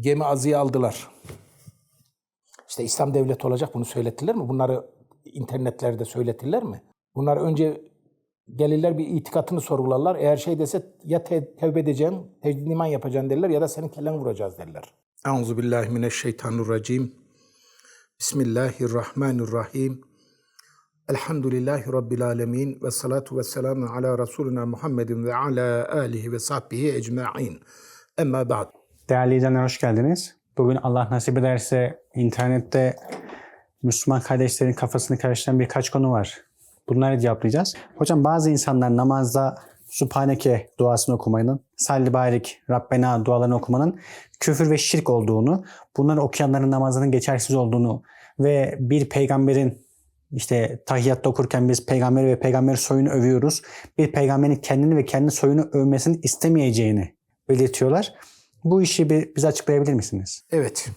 gemi azıya aldılar. İşte İslam devleti olacak bunu söylettiler mi? Bunları internetlerde söyletirler mi? Bunlar önce gelirler bir itikatını sorgularlar. Eğer şey dese ya te- tevbe edeceksin, tecdid iman yapacaksın derler ya da senin kelleni vuracağız derler. Euzu billahi mineşşeytanirracim. Bismillahirrahmanirrahim. Elhamdülillahi Rabbil alemin ve salatu ve selamu ala Resulina Muhammedin ve ala alihi ve sahbihi ecma'in. Emma ba'd. Değerli izleyenler hoş geldiniz. Bugün Allah nasip ederse internette Müslüman kardeşlerin kafasını karıştıran birkaç konu var. Bunları cevaplayacağız. Hocam bazı insanlar namazda Subhaneke duasını okumanın, Salli Barik, Rabbena dualarını okumanın küfür ve şirk olduğunu, bunları okuyanların namazının geçersiz olduğunu ve bir peygamberin işte tahiyyatta okurken biz peygamberi ve peygamber soyunu övüyoruz. Bir peygamberin kendini ve kendi soyunu övmesini istemeyeceğini belirtiyorlar. Bu işi bir bize açıklayabilir misiniz? Evet.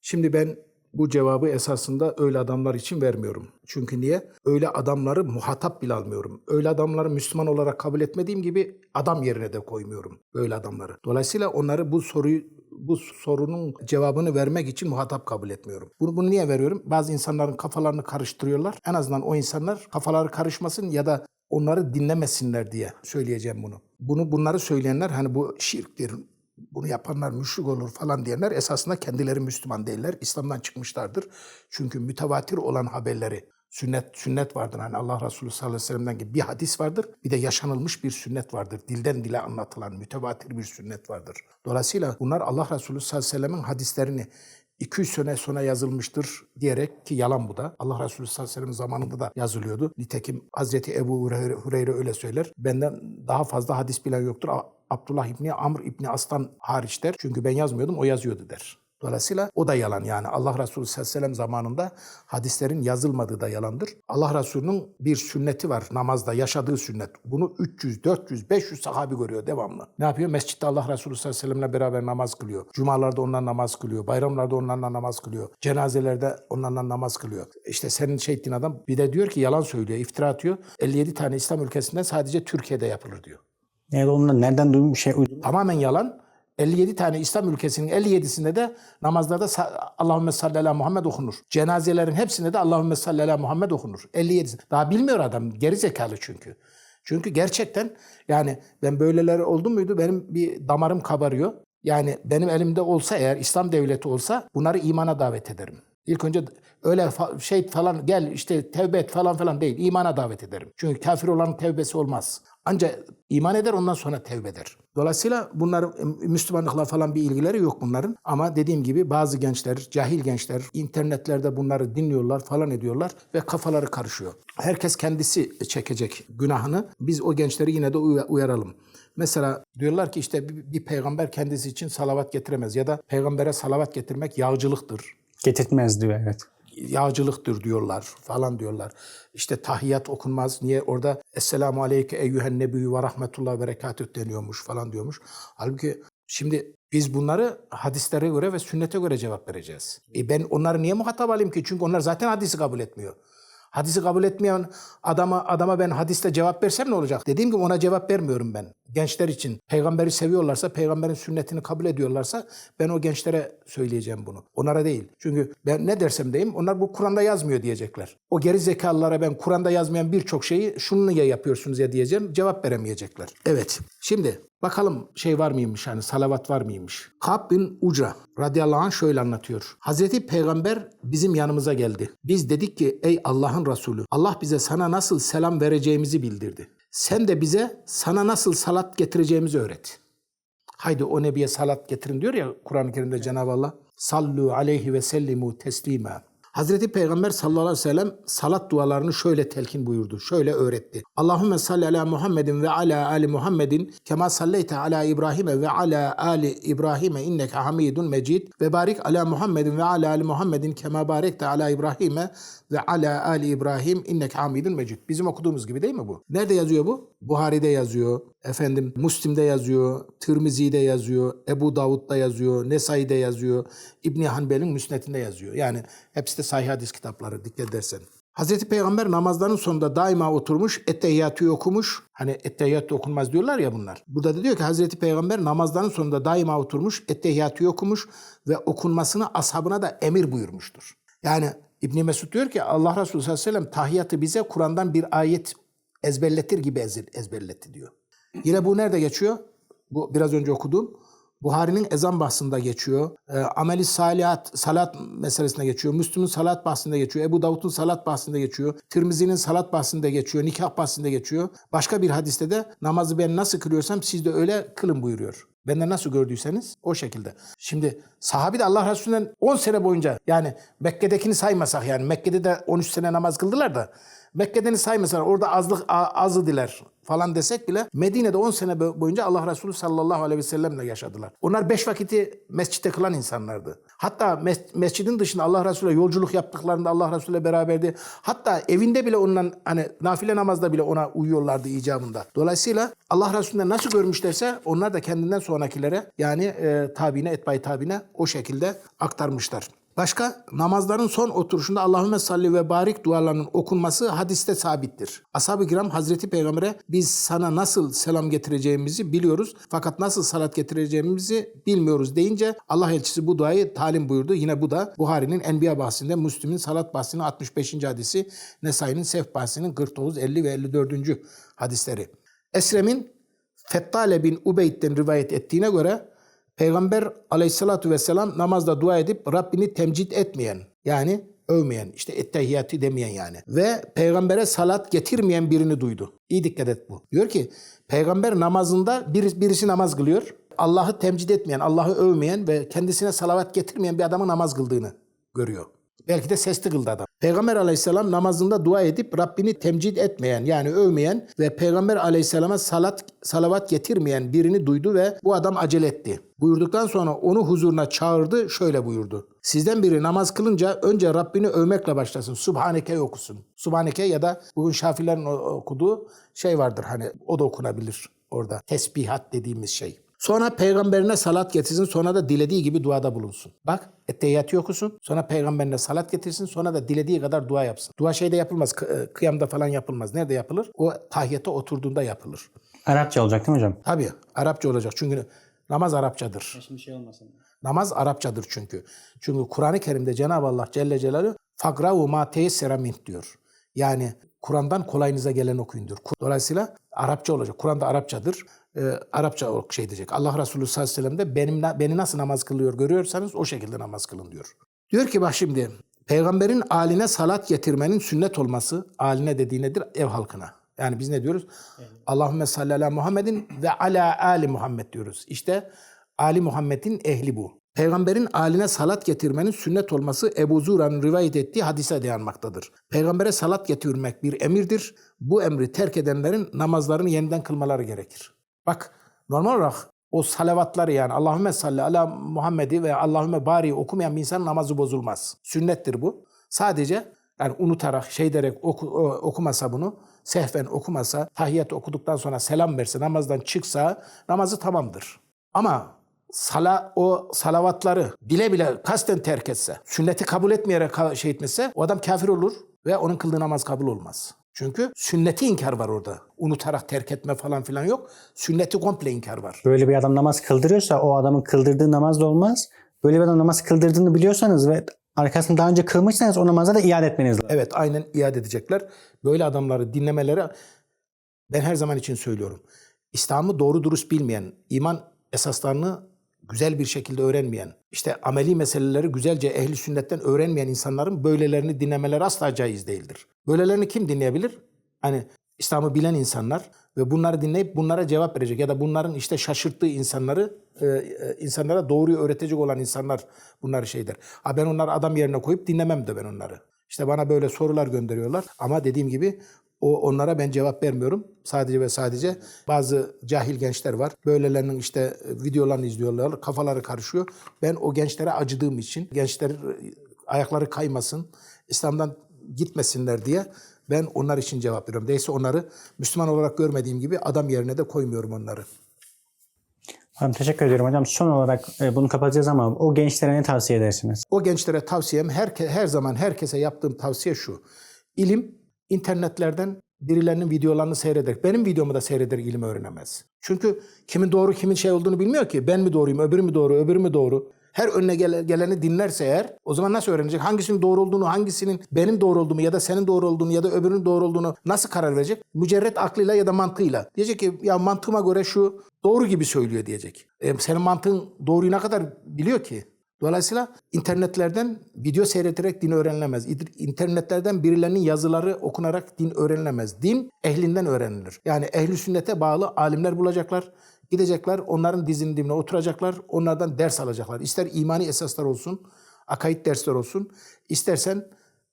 Şimdi ben bu cevabı esasında öyle adamlar için vermiyorum. Çünkü niye? Öyle adamları muhatap bile almıyorum. Öyle adamları Müslüman olarak kabul etmediğim gibi adam yerine de koymuyorum böyle adamları. Dolayısıyla onları bu soruyu bu sorunun cevabını vermek için muhatap kabul etmiyorum. Bunu, bunu niye veriyorum? Bazı insanların kafalarını karıştırıyorlar. En azından o insanlar kafaları karışmasın ya da onları dinlemesinler diye söyleyeceğim bunu. Bunu bunları söyleyenler hani bu şirktir, bunu yapanlar müşrik olur falan diyenler esasında kendileri Müslüman değiller. İslam'dan çıkmışlardır. Çünkü mütevatir olan haberleri sünnet sünnet vardır. Hani Allah Resulü sallallahu aleyhi ve sellem'den gibi bir hadis vardır. Bir de yaşanılmış bir sünnet vardır. Dilden dile anlatılan mütevatir bir sünnet vardır. Dolayısıyla bunlar Allah Resulü sallallahu aleyhi ve sellem'in hadislerini 200 sene sonra yazılmıştır diyerek ki yalan bu da. Allah Resulü sallallahu aleyhi ve sellem zamanında da yazılıyordu. Nitekim Hazreti Ebu Hureyre, öyle söyler. Benden daha fazla hadis bilen yoktur. Abdullah İbni Amr İbni Aslan hariç der. Çünkü ben yazmıyordum o yazıyordu der. Dolayısıyla o da yalan yani. Allah Resulü sallallahu aleyhi ve sellem zamanında hadislerin yazılmadığı da yalandır. Allah Resulü'nün bir sünneti var namazda yaşadığı sünnet. Bunu 300, 400, 500 sahabi görüyor devamlı. Ne yapıyor? Mescitte Allah Resulü sallallahu aleyhi ve sellemle beraber namaz kılıyor. Cumalarda onlarla namaz kılıyor. Bayramlarda onlarla namaz kılıyor. Cenazelerde onlarla namaz kılıyor. İşte senin şey ettiğin adam bir de diyor ki yalan söylüyor, iftira atıyor. 57 tane İslam ülkesinden sadece Türkiye'de yapılır diyor. Yani ondan nereden duymuş bir şey uydurmuş? Tamamen yalan. 57 tane İslam ülkesinin 57'sinde de namazlarda Allahümme salli ala Muhammed okunur. Cenazelerin hepsinde de Allahümme salli ala Muhammed okunur. 57. Daha bilmiyor adam. Geri zekalı çünkü. Çünkü gerçekten yani ben böyleleri oldu muydu benim bir damarım kabarıyor. Yani benim elimde olsa eğer İslam devleti olsa bunları imana davet ederim. İlk önce öyle fa- şey falan gel işte tevbe et falan falan değil. imana davet ederim. Çünkü kafir olanın tevbesi olmaz. Ancak iman eder ondan sonra tevbe eder. Dolayısıyla bunlar e, Müslümanlıkla falan bir ilgileri yok bunların. Ama dediğim gibi bazı gençler, cahil gençler internetlerde bunları dinliyorlar falan ediyorlar ve kafaları karışıyor. Herkes kendisi çekecek günahını. Biz o gençleri yine de uya- uyaralım. Mesela diyorlar ki işte bir, bir peygamber kendisi için salavat getiremez ya da peygambere salavat getirmek yağcılıktır Getirtmez diyor evet. yağcılıktır diyorlar falan diyorlar. İşte tahiyyat okunmaz. Niye? Orada Esselamu Aleyke eyyühen nebiyyü ve rahmetullah ve berekatüh deniyormuş falan diyormuş. Halbuki şimdi biz bunları hadislere göre ve sünnete göre cevap vereceğiz. E ben onları niye muhatap alayım ki? Çünkü onlar zaten hadisi kabul etmiyor. Hadisi kabul etmeyen adama adama ben hadiste cevap versem ne olacak? Dediğim gibi ona cevap vermiyorum ben. Gençler için peygamberi seviyorlarsa, peygamberin sünnetini kabul ediyorlarsa ben o gençlere söyleyeceğim bunu. Onlara değil. Çünkü ben ne dersem deyim onlar bu Kur'an'da yazmıyor diyecekler. O geri zekalılara ben Kur'an'da yazmayan birçok şeyi şunu ya yapıyorsunuz ya diyeceğim. Cevap veremeyecekler. Evet. Şimdi bakalım şey var mıymış hani salavat var mıymış? Kab bin Uca radıyallahu anh şöyle anlatıyor. Hazreti Peygamber bizim yanımıza geldi. Biz dedik ki ey Allah'ın Resulü Allah bize sana nasıl selam vereceğimizi bildirdi. Sen de bize sana nasıl salat getireceğimizi öğret. Haydi o nebiye salat getirin diyor ya Kur'an-ı Kerim'de Cenab-ı Allah. Sallu aleyhi ve sellimu teslima. Hazreti Peygamber sallallahu aleyhi ve sellem salat dualarını şöyle telkin buyurdu. Şöyle öğretti. Allahümme salli ala Muhammedin ve ala ali Muhammedin kema salleyte ala İbrahim'e ve ala ali İbrahim'e inneke hamidun mecid ve barik ala Muhammedin ve ala ali Muhammedin kema barekte ala İbrahim'e ve ala ali İbrahim inneke hamidun mecid. Bizim okuduğumuz gibi değil mi bu? Nerede yazıyor bu? Buhari'de yazıyor. Efendim Müslim'de yazıyor. Tirmizi'de yazıyor. Ebu Davud'da yazıyor. Nesai'de yazıyor. İbni Hanbel'in Müsnet'inde yazıyor. Yani hepsi de sahih hadis kitapları dikkat edersen. Hazreti Peygamber namazların sonunda daima oturmuş, ettehiyyatı okumuş. Hani ettehiyyatı okunmaz diyorlar ya bunlar. Burada da diyor ki Hazreti Peygamber namazların sonunda daima oturmuş, ettehiyyatı okumuş ve okunmasını ashabına da emir buyurmuştur. Yani İbn Mesud diyor ki Allah Resulü sallallahu aleyhi ve sellem tahiyyatı bize Kur'an'dan bir ayet ezberletir gibi ezber- ezberletti diyor. Yine bu nerede geçiyor? Bu biraz önce okuduğum. Buhari'nin ezan bahsinde geçiyor. E, ameli salihat, salat meselesinde geçiyor. Müslüm'ün salat bahsinde geçiyor. Ebu Davud'un salat bahsinde geçiyor. Tirmizi'nin salat bahsinde geçiyor. Nikah bahsinde geçiyor. Başka bir hadiste de namazı ben nasıl kılıyorsam siz de öyle kılın buyuruyor. Benden nasıl gördüyseniz o şekilde. Şimdi sahabi de Allah Resulü'nden 10 sene boyunca yani Mekke'dekini saymasak yani Mekke'de de 13 sene namaz kıldılar da Mekke'deni saymasalar orada azlık azı diler falan desek bile Medine'de 10 sene bo- boyunca Allah Resulü sallallahu aleyhi ve sellemle yaşadılar. Onlar 5 vakiti mescitte kılan insanlardı. Hatta mes- mescidin dışında Allah Resulü'yle yolculuk yaptıklarında Allah Resulü'yle beraberdi. Hatta evinde bile ondan hani nafile namazda bile ona uyuyorlardı icabında. Dolayısıyla Allah Resulü'nden nasıl görmüşlerse onlar da kendinden sonrakilere yani e, tabine etbay tabine o şekilde aktarmışlar. Başka namazların son oturuşunda Allahümme salli ve barik dualarının okunması hadiste sabittir. Ashab-ı kiram Hazreti Peygamber'e biz sana nasıl selam getireceğimizi biliyoruz fakat nasıl salat getireceğimizi bilmiyoruz deyince Allah elçisi bu duayı talim buyurdu. Yine bu da Buhari'nin Enbiya bahsinde, Müslim'in salat bahsinin 65. hadisi, Nesai'nin Sef bahsinin 49, 50 ve 54. hadisleri. Esrem'in Fettale bin Ubeyd'den rivayet ettiğine göre Peygamber aleyhissalatu vesselam namazda dua edip Rabbini temcid etmeyen yani övmeyen işte ettehiyyatı demeyen yani ve peygambere salat getirmeyen birini duydu. İyi dikkat et bu. Diyor ki peygamber namazında bir, birisi namaz kılıyor. Allah'ı temcid etmeyen, Allah'ı övmeyen ve kendisine salavat getirmeyen bir adamın namaz kıldığını görüyor. Belki de sesli kıldı adam. Peygamber aleyhisselam namazında dua edip Rabbini temcid etmeyen yani övmeyen ve Peygamber aleyhisselama salat, salavat getirmeyen birini duydu ve bu adam acele etti. Buyurduktan sonra onu huzuruna çağırdı şöyle buyurdu. Sizden biri namaz kılınca önce Rabbini övmekle başlasın. Subhaneke okusun. Subhaneke ya da bugün Şafilerin okuduğu şey vardır hani o da okunabilir orada. Tesbihat dediğimiz şey. Sonra peygamberine salat getirsin, sonra da dilediği gibi duada bulunsun. Bak, ettehiyyatı okusun, sonra peygamberine salat getirsin, sonra da dilediği kadar dua yapsın. Dua şeyde yapılmaz, e, kıyamda falan yapılmaz. Nerede yapılır? O tahiyyata oturduğunda yapılır. Arapça olacak değil mi hocam? Tabii, Arapça olacak çünkü namaz Arapçadır. Şimdi şey olmasın. Namaz Arapçadır çünkü. Çünkü Kur'an-ı Kerim'de Cenab-ı Allah Celle Celaluhu fagravu ma teyessera min diyor. Yani Kur'an'dan kolayınıza gelen okuyun diyor. Dolayısıyla Arapça olacak. Kur'an'da Arapçadır. Ee, Arapça şey diyecek. Allah Resulü sallallahu aleyhi ve sellem de benim, beni nasıl namaz kılıyor görüyorsanız o şekilde namaz kılın diyor. Diyor ki bak şimdi peygamberin aline salat getirmenin sünnet olması aline dediği nedir? Ev halkına. Yani biz ne diyoruz? Allahümme salli ala Muhammedin ve ala ali Muhammed diyoruz. İşte Ali Muhammed'in ehli bu. Peygamberin aline salat getirmenin sünnet olması Ebu Zura'nın rivayet ettiği hadise dayanmaktadır. Peygambere salat getirmek bir emirdir. Bu emri terk edenlerin namazlarını yeniden kılmaları gerekir. Bak normal olarak o salavatları yani Allahümme salli ala Muhammed'i ve Allahümme bari okumayan bir insanın namazı bozulmaz. Sünnettir bu. Sadece yani unutarak şey derek oku, o- okumasa bunu sehven okumasa tahiyyat okuduktan sonra selam verse namazdan çıksa namazı tamamdır. Ama sala o salavatları bile bile kasten terk etse, sünneti kabul etmeyerek şey etmese o adam kafir olur ve onun kıldığı namaz kabul olmaz. Çünkü sünneti inkar var orada. Unutarak terk etme falan filan yok. Sünneti komple inkar var. Böyle bir adam namaz kıldırıyorsa o adamın kıldırdığı namaz da olmaz. Böyle bir adam namaz kıldırdığını biliyorsanız ve arkasını daha önce kılmışsanız o namaza da iade etmeniz lazım. Evet aynen iade edecekler. Böyle adamları dinlemeleri ben her zaman için söylüyorum. İslam'ı doğru dürüst bilmeyen, iman esaslarını güzel bir şekilde öğrenmeyen, işte ameli meseleleri güzelce ehli sünnetten öğrenmeyen insanların böylelerini dinlemeleri asla caiz değildir. Böylelerini kim dinleyebilir? Hani İslam'ı bilen insanlar ve bunları dinleyip bunlara cevap verecek ya da bunların işte şaşırttığı insanları e, e, insanlara doğruyu öğretecek olan insanlar bunları şey der. Ha ben onları adam yerine koyup dinlemem de ben onları. İşte bana böyle sorular gönderiyorlar ama dediğim gibi o onlara ben cevap vermiyorum. Sadece ve sadece bazı cahil gençler var. Böylelerinin işte e, videolarını izliyorlar. Kafaları karışıyor. Ben o gençlere acıdığım için gençler e, ayakları kaymasın, İslam'dan gitmesinler diye ben onlar için cevap veriyorum. Değilse onları Müslüman olarak görmediğim gibi adam yerine de koymuyorum onları. Hocam teşekkür ediyorum hocam. Son olarak e, bunu kapatacağız ama o gençlere ne tavsiye edersiniz? O gençlere tavsiyem her, her zaman herkese yaptığım tavsiye şu. İlim internetlerden birilerinin videolarını seyrederek, benim videomu da seyrederek ilim öğrenemez. Çünkü kimin doğru kimin şey olduğunu bilmiyor ki. Ben mi doğruyum, öbürü mü doğru, öbürü mü doğru? Her önüne gele- geleni dinlerse eğer o zaman nasıl öğrenecek? Hangisinin doğru olduğunu, hangisinin benim doğru olduğumu ya da senin doğru olduğunu ya da öbürünün doğru olduğunu nasıl karar verecek? Mücerret aklıyla ya da mantığıyla. Diyecek ki ya mantığıma göre şu doğru gibi söylüyor diyecek. E, senin mantığın doğruyu ne kadar biliyor ki? Dolayısıyla internetlerden video seyrederek din öğrenilemez. İnternetlerden birilerinin yazıları okunarak din öğrenilemez. Din ehlinden öğrenilir. Yani ehli sünnete bağlı alimler bulacaklar. Gidecekler onların dizinin dibine oturacaklar. Onlardan ders alacaklar. İster imani esaslar olsun, akaid dersler olsun. istersen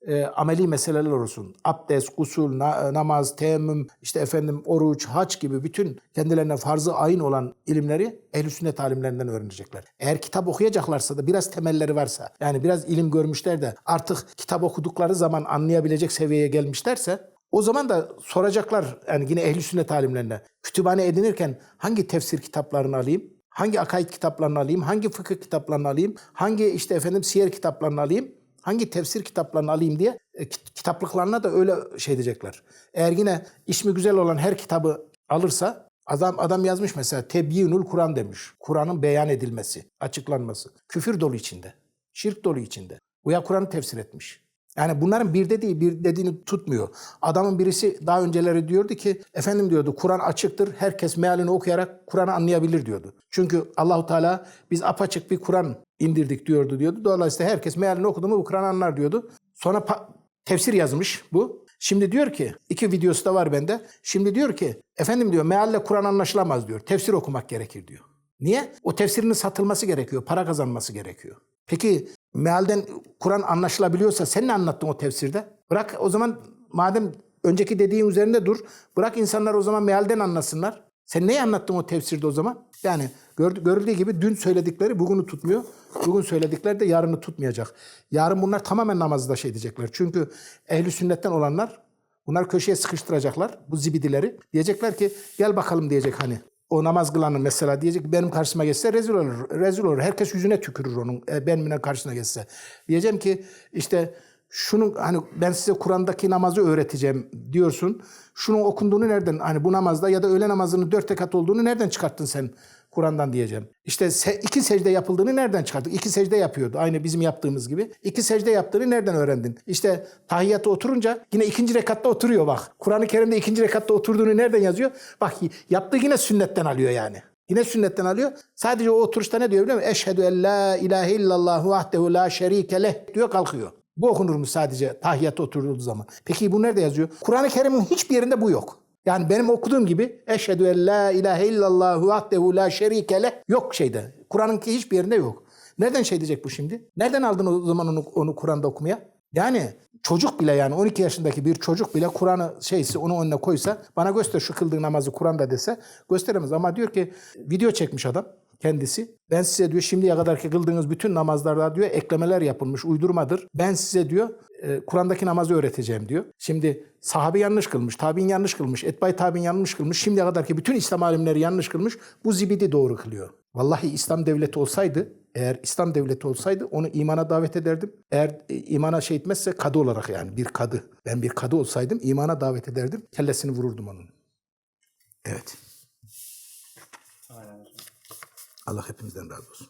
e, ameli meseleler olsun. Abdest, gusül, na- namaz, teyemmüm, işte efendim oruç, hac gibi bütün kendilerine farzı ayın olan ilimleri ehl sünnet alimlerinden öğrenecekler. Eğer kitap okuyacaklarsa da biraz temelleri varsa, yani biraz ilim görmüşler de artık kitap okudukları zaman anlayabilecek seviyeye gelmişlerse o zaman da soracaklar yani yine ehl sünnet alimlerine. Kütüphane edinirken hangi tefsir kitaplarını alayım? Hangi akaid kitaplarını alayım? Hangi fıkıh kitaplarını alayım? Hangi işte efendim siyer kitaplarını alayım? Hangi tefsir kitaplarını alayım diye e, kit- kitaplıklarına da öyle şey diyecekler. Eğer yine ismi güzel olan her kitabı alırsa adam adam yazmış mesela Tebyinul Kur'an demiş. Kur'an'ın beyan edilmesi, açıklanması. Küfür dolu içinde. Şirk dolu içinde. Bu ya Kur'an'ı tefsir etmiş. Yani bunların bir dediği bir dediğini tutmuyor. Adamın birisi daha önceleri diyordu ki efendim diyordu Kur'an açıktır. Herkes mealini okuyarak Kur'an'ı anlayabilir diyordu. Çünkü Allahu Teala biz apaçık bir Kur'an indirdik diyordu diyordu. Dolayısıyla herkes mealini okudu mu bu Kur'an'ı anlar diyordu. Sonra tefsir yazmış bu. Şimdi diyor ki iki videosu da var bende. Şimdi diyor ki efendim diyor mealle Kur'an anlaşılamaz diyor. Tefsir okumak gerekir diyor. Niye? O tefsirinin satılması gerekiyor. Para kazanması gerekiyor. Peki mealden Kur'an anlaşılabiliyorsa sen ne anlattın o tefsirde? Bırak o zaman madem önceki dediğin üzerinde dur. Bırak insanlar o zaman mealden anlasınlar. Sen neyi anlattın o tefsirde o zaman? Yani gör- görüldüğü gibi dün söyledikleri bugünü tutmuyor. Bugün söyledikleri de yarını tutmayacak. Yarın bunlar tamamen namazda şey diyecekler. Çünkü ehli sünnetten olanlar bunlar köşeye sıkıştıracaklar bu zibidileri. Diyecekler ki gel bakalım diyecek hani. O namaz kılanın mesela diyecek ki benim karşıma geçse rezil olur. Rezil olur. Herkes yüzüne tükürür onun. E, benim karşısına geçse. Diyeceğim ki işte şunun hani ben size Kur'an'daki namazı öğreteceğim diyorsun. Şunun okunduğunu nereden hani bu namazda ya da öğle namazının dört rekat olduğunu nereden çıkarttın sen Kur'an'dan diyeceğim. İşte se- iki secde yapıldığını nereden çıkarttık? İki secde yapıyordu aynı bizim yaptığımız gibi. İki secde yaptığını nereden öğrendin? İşte tahiyyata oturunca yine ikinci rekatta oturuyor bak. Kur'an-ı Kerim'de ikinci rekatta oturduğunu nereden yazıyor? Bak yaptığı yine sünnetten alıyor yani. Yine sünnetten alıyor. Sadece o oturuşta ne diyor biliyor musun? Eşhedü en la ilahe illallah vahdehu la şerike leh diyor kalkıyor. Bu okunur mu sadece tahiyyata oturduğu zaman? Peki bu nerede yazıyor? Kur'an-ı Kerim'in hiçbir yerinde bu yok. Yani benim okuduğum gibi eşhedü en la ilahe illallah vahdehu la şerike leh yok şeyde. Kur'an'ınki hiçbir yerinde yok. Nereden şey diyecek bu şimdi? Nereden aldın o zaman onu, onu Kur'an'da okumaya? Yani çocuk bile yani 12 yaşındaki bir çocuk bile Kur'an'ı şeysi onu önüne koysa bana göster şu kıldığın namazı Kur'an'da dese gösteremez. Ama diyor ki video çekmiş adam kendisi. Ben size diyor şimdiye kadarki kıldığınız bütün namazlarda diyor eklemeler yapılmış uydurmadır. Ben size diyor e, Kur'an'daki namazı öğreteceğim diyor. Şimdi sahabe yanlış kılmış, tabi'in yanlış kılmış, etbay tabi'in yanlış kılmış. Şimdiye kadarki bütün İslam alimleri yanlış kılmış. Bu zibidi doğru kılıyor. Vallahi İslam devleti olsaydı, eğer İslam devleti olsaydı onu imana davet ederdim. Eğer e, imana şey etmezse kadı olarak yani bir kadı. Ben bir kadı olsaydım imana davet ederdim. Kellesini vururdum onun. Evet. Allah hepimizden razı olsun.